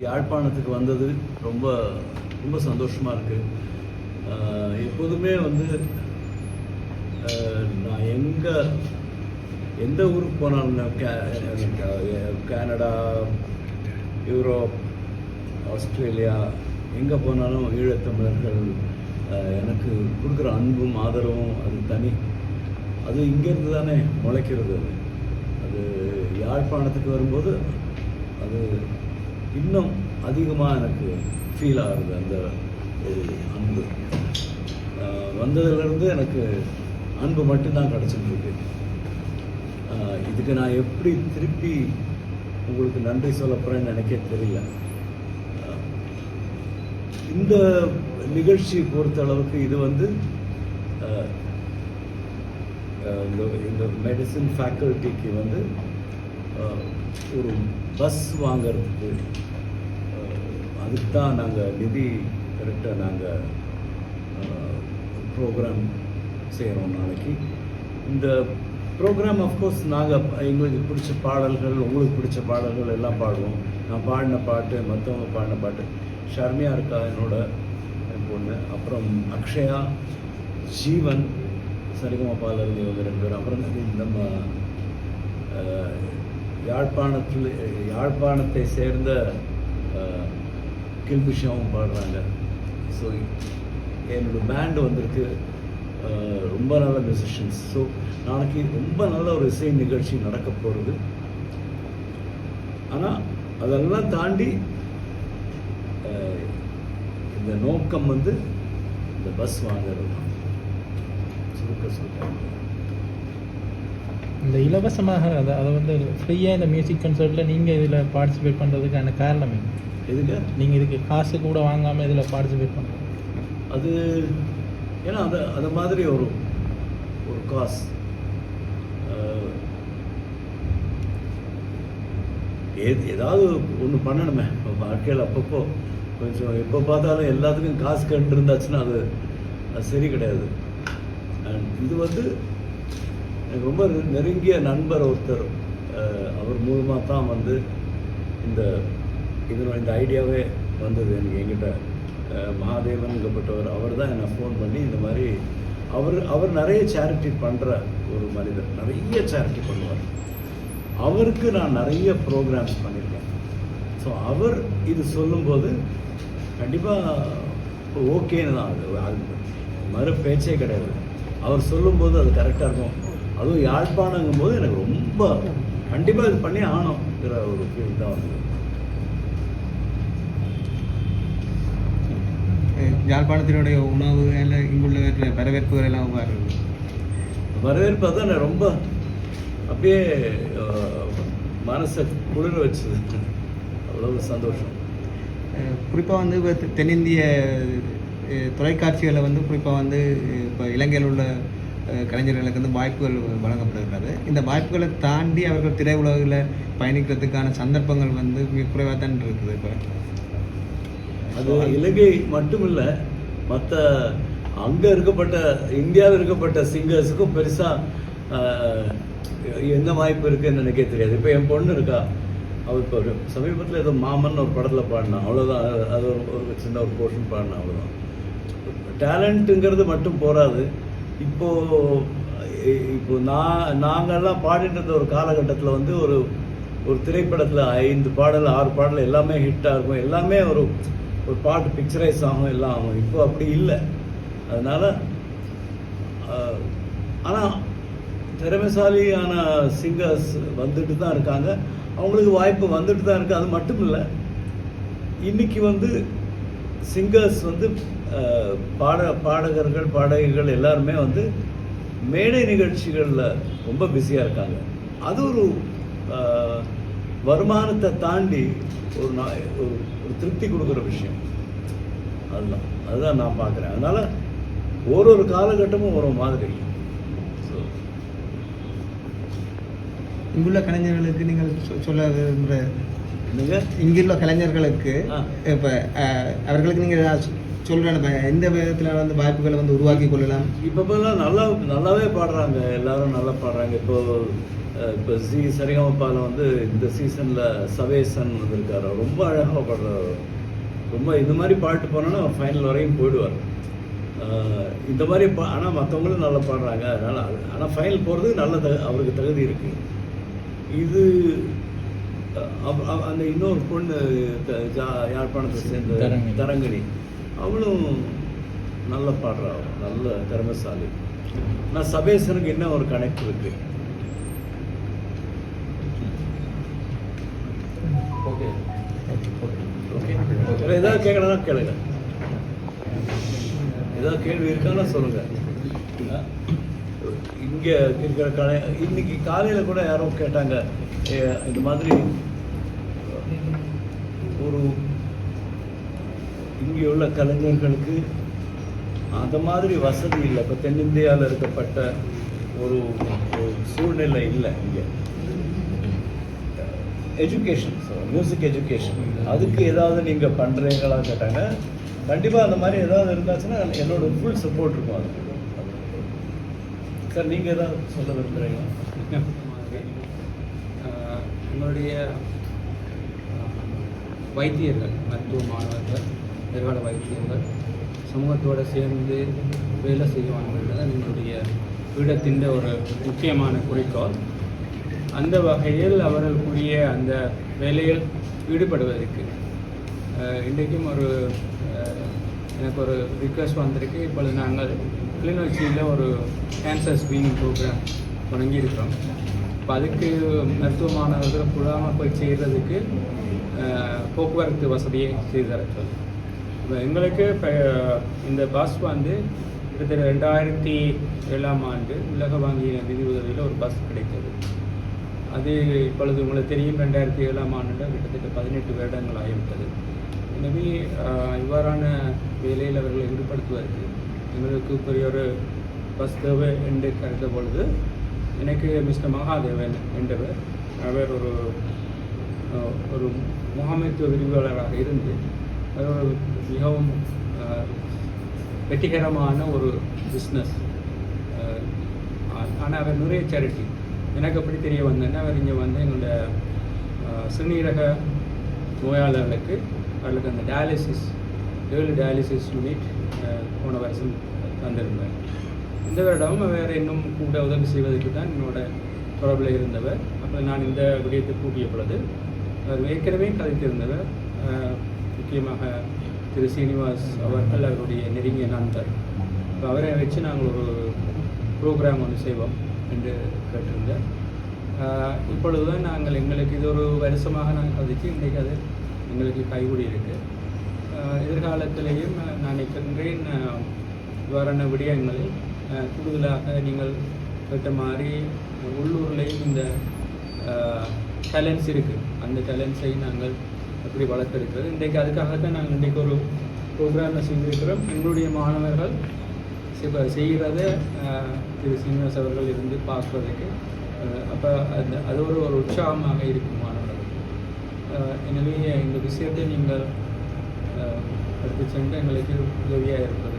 யாழ்ப்பாணத்துக்கு வந்தது ரொம்ப ரொம்ப சந்தோஷமாக இருக்குது எப்போதுமே வந்து நான் எங்கே எந்த ஊருக்கு போனாலும் நான் கே- கனடா யூரோப் ஆஸ்திரேலியா எங்கே போனாலும் ஈழத்தமிழர்கள் எனக்கு கொடுக்குற அன்பும் ஆதரவும் அது தனி. அது இங்கேருந்து தானே முளைக்கிறது அது. அது யாழ்ப்பாணத்துக்கு வரும்போது அது இன்னும் அதிகமாக எனக்கு ஃபீல் ஆகுது அந்த ஒரு அன்பு. வந்ததுலேருந்து எனக்கு அன்பு மட்டும்தான் கிடச்சிட்டுருக்கு இதுக்கு நான் எப்படி திருப்பி உங்களுக்கு நன்றி சொல்ல போகிறேன்னு நினைக்க தெரியல. இந்த நிகழ்ச்சி பொறுத்த அளவுக்கு இது வந்து இந்த இந்த மெடிசின் ஃபேக்கல்ட்டிக்கு வந்து ஒரு பஸ் வாங்கிறதுக்கு அதுக்கு தான் நாங்கள் நிதி கரெக்டாக நாங்கள் ப்ரோக்ராம் செய்கிறோம் நாளைக்கு. இந்த ப்ரோக்ராம் அஃப்கோர்ஸ் நாங்கள் எங்களுக்கு பிடிச்ச பாடல்கள் உங்களுக்கு பிடிச்ச பாடல்கள் எல்லாம் பாடுவோம். நான் பாடின பாட்டு மற்றவங்க பாடின பாட்டு ஷர்மியா இருக்கா என்னோட என் பொண்ணு அப்புறம் அக்ஷயா ஜீவன் சரிகமபாலர் இவங்க ரெண்டு பேரும் அப்புறம் நம்ம யாழ்ப்பாணத்தில் யாழ்ப்பாணத்தை சேர்ந்த கில்பிஷாவும் பாடுறாங்க. ஸோ என்னோடய பேண்டு வந்திருக்கு. ரொம்ப நல்ல மியூசிஷியன்ஸ் ஸோ நாளைக்கு ரொம்ப நல்ல ஒரு இசை நிகழ்ச்சி நடக்க போகிறது ஆனால் அதெல்லாம் தாண்டி இந்த நோக்கம் வந்து இந்த பஸ் வாங்குறது தான் சுருக்க சொல்கிறேன் இந்த இலவசமாக அதை அதை வந்து ஃப்ரீயாக இந்த மியூசிக் கன்சர்ட்டில் நீங்கள் இதில் பார்ட்டிசிபேட் பண்ணுறதுக்கான காரணம் என்ன? எதுங்க? நீங்கள் இதுக்கு காசு கூட வாங்காமல் இதில் பார்ட்டிசிபேட் பண்ணுறது அது ஏன்னா அது அது மாதிரி ஒரு ஒரு காஸ் ஏதாவது ஒன்று பண்ணணுமே. வாழ்க்கையில் அப்பப்போ கொஞ்சம் எப்போ பார்த்தாலும் எல்லாத்துக்கும் காசு கண்டு இருந்தாச்சுன்னா அது அது சரி கிடையாது. அண்ட் இது வந்து எனக்கு ரொம்ப நெருங்கிய நண்பர் ஒருத்தர் அவர் மூலமாக தான் வந்து இந்த இதனோட இந்த ஐடியாவே வந்தது எனக்கு என்கிட்ட. மகாதேவன்கப்பட்டவர் அவர் தான் என்னை ஃபோன் பண்ணி இந்த மாதிரி அவர் அவர் நிறைய சேரிட்டி பண்ணுற ஒரு மனிதர் நிறைய சேரிட்டி பண்ணுவார். அவருக்கு நான் நிறைய ப்ரோக்ராம்ஸ் பண்ணியிருக்கேன். ஸோ அவர் இது சொல்லும்போது கண்டிப்பாக ஓகேன்னு தான் அது அது மறு பேச்சே கிடையாது. அவர் சொல்லும்போது அது கரெக்டாக இருக்கும். அதுவும் யாழ்ப்பாணங்கும் போது எனக்கு ரொம்ப கண்டிப்பாக இது பண்ணி ஆகணுங்கிற ஒரு ஃபீல் தான் வந்து யாழ்ப்பாணத்தினுடைய உணவு இல்லை இங்குள்ள வரவேற்புகள் எல்லாம்? வரவேற்பு அதான் ரொம்ப அப்படியே மனசை குளிர வச்சது. அவ்வளவு சந்தோஷம். அஹ் குறிப்பா வந்து இப்போ தென்னிந்திய அஹ், தொலைக்காட்சிகளில் வந்து குறிப்பாக வந்து இப்போ இலங்கையில் உள்ள கலைஞர்களுக்கு வந்து வாய்ப்புகள் வழங்கப்படுகிறது இந்த வாய்ப்புகளை தாண்டி அவர்கள் திரையுலகில் பயணிக்கிறதுக்கான சந்தர்ப்பங்கள் வந்து மிக குறைவாக தான் இருக்குது இப்போ. அது இலங்கை மட்டுமில்லை மற்ற அங்கே இருக்கப்பட்ட இந்தியாவில் இருக்கப்பட்ட சிங்கர்ஸுக்கும் பெருசாக என்ன வாய்ப்பு இருக்குன்னு எனக்கே தெரியாது. இப்போ என் பொண்ணு இருக்கா. அவள் இப்போ ஒரு சமீபத்தில் ஏதோ மாமன் ஒரு படத்தில் பாடினான் அவ்வளோதான் அது- அது ஒரு ஒரு சின்ன ஒரு போர்ஷன் பாடினான் அவ்வளோதான் டேலண்ட்டுங்கிறது மட்டும் போராது இப்போது இப்போ நான் நாங்கெல்லாம் பாடிட்டு இருந்த ஒரு காலகட்டத்தில் வந்து ஒரு ஒரு திரைப்படத்தில் ஐந்து பாடல் ஆறு பாடல் எல்லாமே ஹிட்டாக இருக்கும். எல்லாமே ஒரு ஒரு பாட்டு பிக்சரைஸ் ஆகும் எல்லாம் ஆகும். இப்போ அப்படி இல்லை. அதனால் ஆனால் திறமைசாலியான சிங்கர்ஸ் வந்துட்டு தான் இருக்காங்க. அவங்களுக்கு வாய்ப்பு வந்துட்டு தான் இருக்குது அது மட்டும் இல்லை இன்னைக்கு வந்து சிங்கர்ஸ் வந்து பாட பாடகர்கள் பாடகிகள் எல்லாருமே வந்து மேடை நிகழ்ச்சிகளில் ரொம்ப பிஸியாக இருக்காங்க. அது ஒரு வருமானத்தை தாண்டி ஒரு நா- ஒரு ஒரு திருப்தி கொடுக்குற விஷயம். அதுதான். அதுதான் நான் பார்க்குறேன். அதனால் ஒரு ஒரு காலகட்டமும் ஒரு மாதிரி. ஸோ இங்குள்ள கலைஞர்களுக்கு நீங்கள் சொல்ல விரும்புகிற இங்குள்ள கலைஞர்களுக்கு. இப்போ அவர்களுக்கு நீங்கள் சொல்கிறேன் எந்த விதத்தில் வந்து வாய்ப்புகளை வந்து உருவாக்கி கொள்ளலாம்? இப்போலாம் நல்லா நல்லாவே பாடுறாங்க. எல்லாரும் நல்லா பாடுறாங்க. இப்போ இப்போ சி சரிகமப்பால வந்து இந்த சீசனில் சவேசன் வந்திருக்காரு. ரொம்ப அழகாக பாடுறாரு ரொம்ப இந்த மாதிரி பாட்டு போனோன்னா ஃபைனல் வரையும் போயிடுவார். இந்த மாதிரி பா ஆனால் மற்றவங்களும் நல்லா பாடுறாங்க. அதனால் ஆனால் ஃபைனல் போகிறதுக்கு நல்ல த அவருக்கு தகுதி இருக்குது இது அந்த இன்னொரு பொண்ணு யாழ்ப்பாணத்தை சேர்ந்த தரங்கிணி. தரங்கிணி அவளும் நல்ல பாடுறா. நல்ல திறமைசாலி. நான் சபேசனுக்கு என்ன ஒரு கனெக்ட் இருக்கு? ஓகே. ஓகே. வேற ஏதாவது கேட்கணும்னா கேளுங்க. ஏதாவது கேள்வி இருக்கான்னா சொல்லுங்க. இங்கே இருக்கிற கடை இன்னைக்கு காலையில் கூட யாரோ கேட்டாங்க இந்த மாதிரி ஒரு இங்கே உள்ள கலைஞர்களுக்கு அந்த மாதிரி வசதி இல்லை. இப்போ தென்னிந்தியாவில் இருக்கப்பட்ட ஒரு ஒரு சூழ்நிலை இல்லை இங்கே. எஜுகேஷன் மியூசிக் எஜுகேஷன் அதுக்கு ஏதாவது நீங்கள் பண்ணுறீங்களா கேட்டாங்க. கண்டிப்பாக அந்த மாதிரி ஏதாவது இருந்தாச்சுன்னா என்னோட ஃபுல் சப்போர்ட் இருக்கும் அதுக்கு. சார் நீங்கள் ஏதாவது சொல்ல விரும்புகிறீங்க என்னுடைய வைத்தியர்கள் மருத்துவ மாணவர்கள் எதிர்கால வைத்தியர்கள் சமூகத்தோடு சேர்ந்து வேலை செய்வாங்கன்றது தான் பீடத்தின் ஒரு முக்கியமான குறிக்கோள். அந்த வகையில் அவர்களுக்குரிய அந்த வேலையில் ஈடுபடுவதற்கு இன்றைக்கும் ஒரு எனக்கு ஒரு ரிக்வெஸ்ட் வந்திருக்கு. இப்பொழுது நாங்கள் கிளிநொச்சியில் ஒரு கேன்சர் ஸ்க்ரீனிங் ப்ரோக்ராம் தொடங்கியிருக்கிறோம். இப்போ அதுக்கு மருத்துவ மாணவர்கள் கூடாமல் போய் செய்கிறதுக்கு போக்குவரத்து வசதியை செய்து தர சொல்லி இப்போ எங்களுக்கு இப்போ இந்த பஸ் வந்து கிட்டத்தட்ட ரெண்டாயிரத்தி ஏழாம் ஆண்டு உலக வங்கியின் நிதி உதவியில் ஒரு பஸ் கிடைத்தது. அது இப்பொழுது உங்களுக்கு தெரியும் ரெண்டாயிரத்தி ஏழாம் ஆண்டு கிட்டத்தட்ட பதினெட்டு வருடங்கள் ஆகிவிட்டது. எனவே இவ்வாறான வேலையில் அவர்களை ஈடுபடுத்துவதற்கு எங்களுக்கு பெரிய ஒரு பஸ் என்று கருத பொழுது எனக்கு மிஸ்டர் மகாதேவன் என்றவர். அவர் ஒரு ஒரு முகாமைத்துவ விரிவாளராக இருந்து அவர் ஒரு மிகவும் வெற்றிகரமான ஒரு பிஸ்னஸ் ஆனால் அவர் நிறைய சேரிட்டி எனக்கு எப்படி தெரிய வந்தேன்னா அவர் இங்கே வந்து எங்களோட சிறுநீரக நோயாளர்களுக்கு அவர்களுக்கு அந்த டயாலிசிஸ் ஏழு டயாலிசிஸ் யூனிட் போன வருஷம் தந்திருந்தார். இந்த வருடம் வேறு இன்னும் கூட உதவி செய்வதற்கு தான் என்னோட தொடர்பில் இருந்தவர். அப்போ நான் இந்த விடயத்தை கூட்டிய பொழுது அவர் ஏற்கனவே கதைத்திருந்தவர். முக்கியமாக திரு சீனிவாஸ் அவர்கள் அவருடைய நெருங்கிய நண்பர். இப்போ அவரை வச்சு நாங்கள் ஒரு ப்ரோக்ராம் ஒன்று செய்வோம் என்று கேட்டிருந்தேன் இப்பொழுது தான் நாங்கள் எங்களுக்கு இது ஒரு வருஷமாக நாங்கள் கதைச்சு இன்றைக்கு அது எங்களுக்கு கைகூடி இருக்குது எதிர்காலத்திலேயும் நான் நினைக்கின்றேன் வரண விடயங்களை விடயங்களில் கூடுதலாக நீங்கள் கேட்ட மாதிரி உள்ளூர்லேயும் இந்த டேலண்ட்ஸ் இருக்குது அந்த டேலண்ட்ஸை நாங்கள் எப்படி வளர்த்தெடுக்கிறது இன்றைக்கு அதுக்காகத்தான் நாங்கள் இன்றைக்கு ஒரு ப்ரோக்ராமில் செஞ்சிருக்கிறோம் எங்களுடைய மாணவர்கள் இப்போ செய்கிறத திரு சீனிவாஸ் அவர்கள் இருந்து பார்க்குறதுக்கு அப்போ அந்த அது ஒரு ஒரு உற்சாகமாக இருக்கும் மாணவர்கள். எனவே இந்த விஷயத்தை நீங்கள் எடுத்து சென்று எங்களுக்கு உதவியாக இருப்பது